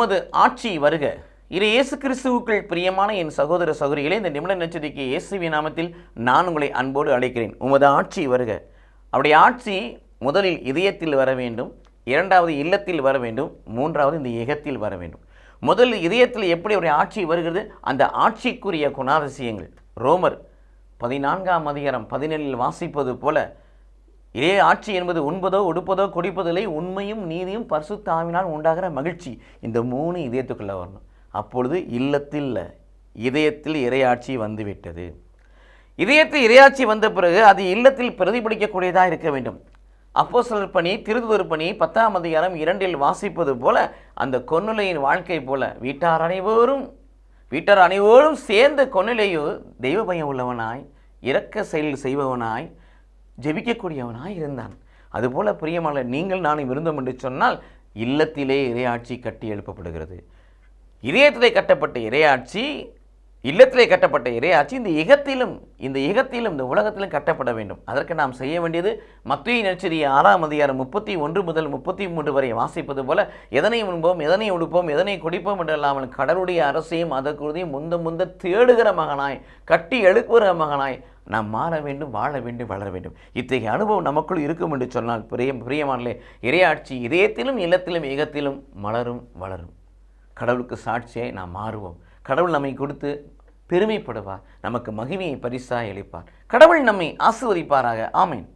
உமது ஆட்சி வருக. இது இயேசு கிறிஸ்துவுக்குள் பிரியமான என் சகோதர சகோதரிகளே இந்த நிமிட நட்சத்திரிக்கு இயேசுவி நாமத்தில் நான் உங்களை அன்போடு அழைக்கிறேன். உமது ஆட்சி வருக. அவருடைய ஆட்சி முதலில் இதயத்தில் வர வேண்டும் இரண்டாவது இல்லத்தில் வர வேண்டும் மூன்றாவது இந்த இகத்தில் வர வேண்டும். முதல் இதயத்தில் எப்படி அவருடைய ஆட்சி வருகிறது? அந்த ஆட்சிக்குரிய குணாதிசயங்கள். ரோமர் பதினான்காம் அதிகாரம் பதினேழில் வாசிப்பது போல இதே ஆட்சி என்பது உண்பதோ உடுப்பதோ குடிப்பதில்லை. உண்மையும் நீதியும் பரிசுத்தாவினால் உண்டாகிற மகிழ்ச்சி. இந்த மூணு இதயத்துக்குள்ளே வரணும். அப்பொழுது இல்லத்தில் இதயத்தில் இறையாட்சி வந்துவிட்டது. இதயத்தில் இறையாட்சி வந்த பிறகு அது இல்லத்தில் பிரதிபலிக்கக்கூடியதாக இருக்க வேண்டும். அப்போ சிலர் பணி திருதுவர் பணி பத்தாம் அதிகாரம் இரண்டில் வாசிப்பது போல அந்த கொன்னுலையின் வாழ்க்கை போல வீட்டார் அனைவரும் வீட்டார் அனைவரும் சேர்ந்த கொன்னிலையோ தெய்வ பயம் உள்ளவனாய் இரக்க செயல் செய்பவனாய் ஜெபிக்கக்கூடியவனாய் இருந்தான் அதுபோல பிரியமான நீங்கள் நானும் இருந்தோம் என்று சொன்னால் இல்லத்திலே இறையாட்சி கட்டி எழுப்பப்படுகிறது. இதயத்திலே கட்டப்பட்ட இறையாட்சி இல்லத்திலே கட்டப்பட்ட இறையாட்சி இந்த இகத்திலும் இந்த இகத்திலும் இந்த உலகத்திலும் கட்டப்பட வேண்டும். அதற்கு நாம் செய்ய வேண்டியது மத்திய நெச்சரிய ஆறாம் அதிகாரம் முப்பத்தி ஒன்று முதல் முப்பத்தி மூன்று வரை வாசிப்பது போல எதனை உண்போம் எதனை உடுப்போம் எதனை குடிப்போம் என்று இல்லாமல் கடவுளுடைய அரசையும் அதற்குறுதியும் முந்த முந்த தேடுகிற மகனாய் கட்டி எழுப்புகிற மகனாய் நாம் மாற வேண்டும் வாழ வேண்டும் வளர வேண்டும். இத்தகைய அனுபவம் நமக்குள் இருக்கும் என்று சொன்னால் பிரியம் பிரியமானே இறையாட்சி இதயத்திலும் இல்லத்திலும் இகத்திலும் மலரும் வளரும். கடவுளுக்கு சாட்சியை நாம் மாறுவோம். கடவுள் நம்மை கொடுத்து பெருமைப்படுவார். நமக்கு மகிமையை பரிசாக அளிப்பார். கடவுள் நம்மை ஆசிர்வதிப்பாராக. ஆமேன்.